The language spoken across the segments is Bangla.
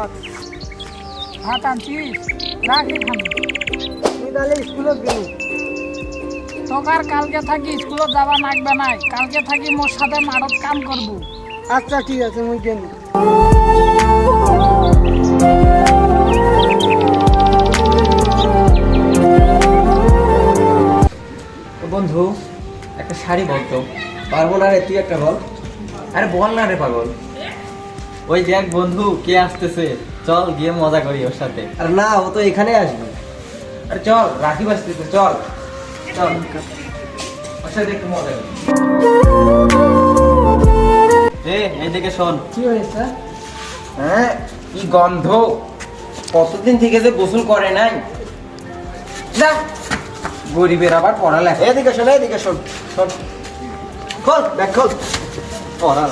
ভাত ভাত আনছিস? রাখ এখানে তুমি তাহলে স্কুলে গেলি? তোকার কালকে থাকি স্কুলে যাবা লাগবে নাই। কালকে থাকি মোর সাথে মারত কাম করব। আচ্ছা ঠিক আছে মুই গেলি। বন্ধু একটা শাড়ি বলতো পারব না রে তুই একটা বল? আরে বল না রে পাগল। ওই দেখ বন্ধু কে আসতেছে? চল গিয়ে মজা করি ওর সাথে। আর না ও তো এখানে আসবে। আর চল রাখি বাজতেছে চল। চল। ওর সাথে একটু মজা করি। এ এইদিকে শোন। কি হয়েছে? হ্যাঁ কি গন্ধ। কতদিন থেকে যে গোসল করে নাই। যা। গরিবের আবার পড়ালেখা। এদিকে শোন এদিকে শোন শোন। খোল ব্যাগ খোল। পড়া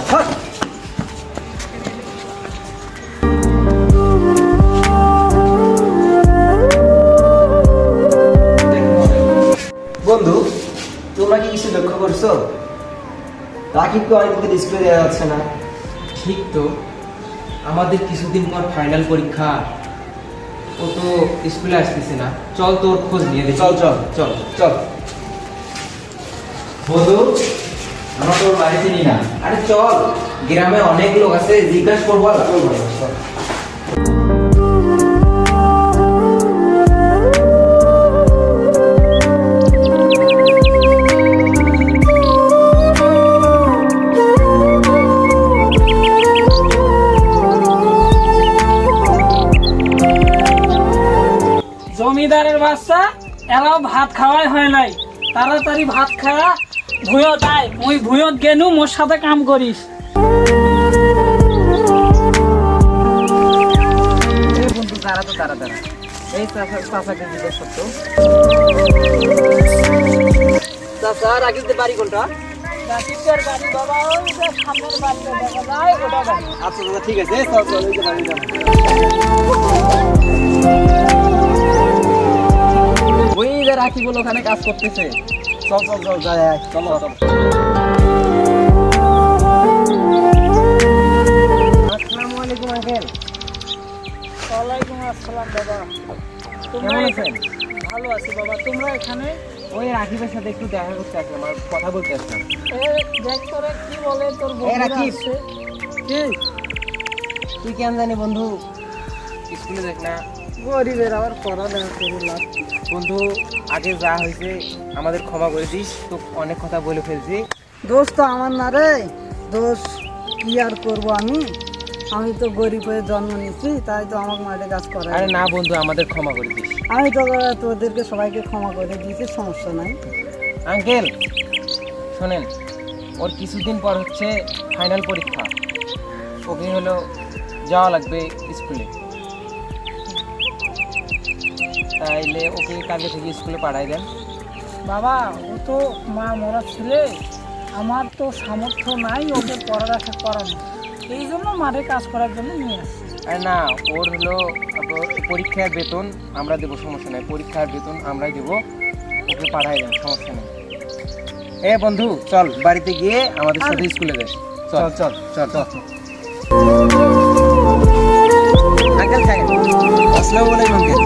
তোমরা কি কিছু লক্ষ্য করছ? রাকিবকে অনেকদিন স্কুলে দেওয়া যাচ্ছে না। ঠিক তো। আমাদের কিছুদিন পর ফাইনাল পরীক্ষা। ও তো স্কুলে আসতেছে না। চল তোর খোঁজ নিয়ে দেখি। চল, চল। চল চল। বধু আমরা তোর বাড়িতে চিনি না। আরে চল গ্রামে অনেক লোক আছে জিজ্ঞাসা করব আর করব চল। জমিদারের বাচ্চা এলাও ভাত খাওয়াই হয় নাই। তাড়াতাড়ি ভাত খাওয়া ভুয়ত আয়। মুই ভুয়ত গেনু মোর সাথে কাম করিস। বন্ধু তারা তো তারা তারা এই চাচাকে জিজ্ঞেস করতো চাচা রাকিবদের বাড়ি কোনটা? রাকিবের বাড়ি বাবা ওই যে সামনের বাড়িতে দেখা যায় ওটা বাড়ি। আচ্ছা ঠিক আছে চল চল ওই যে বাড়ি। যাব বলে ওখানে কাজ করতেছে। চল চল চল যাই চলো চলো। আসসালামু আলাইকুম আঙ্কেল। ওয়ালাইকুম আসসালাম বাবা। তোমরা আছেন? ভালো আছি বাবা। তোমরা এখানে? ওই রাকিবের সাথে একটু দেখা করতে আসলাম আর কথা বলতে আসলাম। দেখ তোরে কি বলে তোর এ, রাকিব। কি? তুই কেন জানি বন্ধু? স্কুলে দেখ না। গরিবের আবার পড়ালেখা করে লাভ বন্ধু আগে যা হয়েছে আমাদের ক্ষমা করে দিস তো অনেক কথা বলে ফেলছি। দোষ তো আমার না রে। দোষ কি আর করব আমি? আমি তো গরিব হয়ে জন্ম নিচ্ছি তাই তো আমাকে মাঠে কাজ করে আরে না বন্ধু আমাদের ক্ষমা করে দিস। আমি তো তোদেরকে সবাইকে ক্ষমা করে দিয়েছি সমস্যা নাই। আঙ্কেল শোনেন ওর কিছুদিন পর হচ্ছে ফাইনাল পরীক্ষা। ওকে হলো যাওয়া লাগবে স্কুলে। তাইলে ওকে কালকে থেকে স্কুলে পাঠাই দেন। বাবা ও তো মা মরা ছেলে। আমার তো সামর্থ্য নাই ওকে পড়ালেখা করানো এই জন্য মাঠে কাজ করার জন্য নিয়ে আসছি। না ওর হলো পরীক্ষার বেতন আমরা দেবো সমস্যা নেই। পরীক্ষার বেতন আমরাই দেবো। ওকে পাঠাই দেন সমস্যা নেই। এ বন্ধু চল বাড়িতে গিয়ে আমাদের সাথে স্কুলে যাস। চল চল চল চল আসসালামু আলাইকুম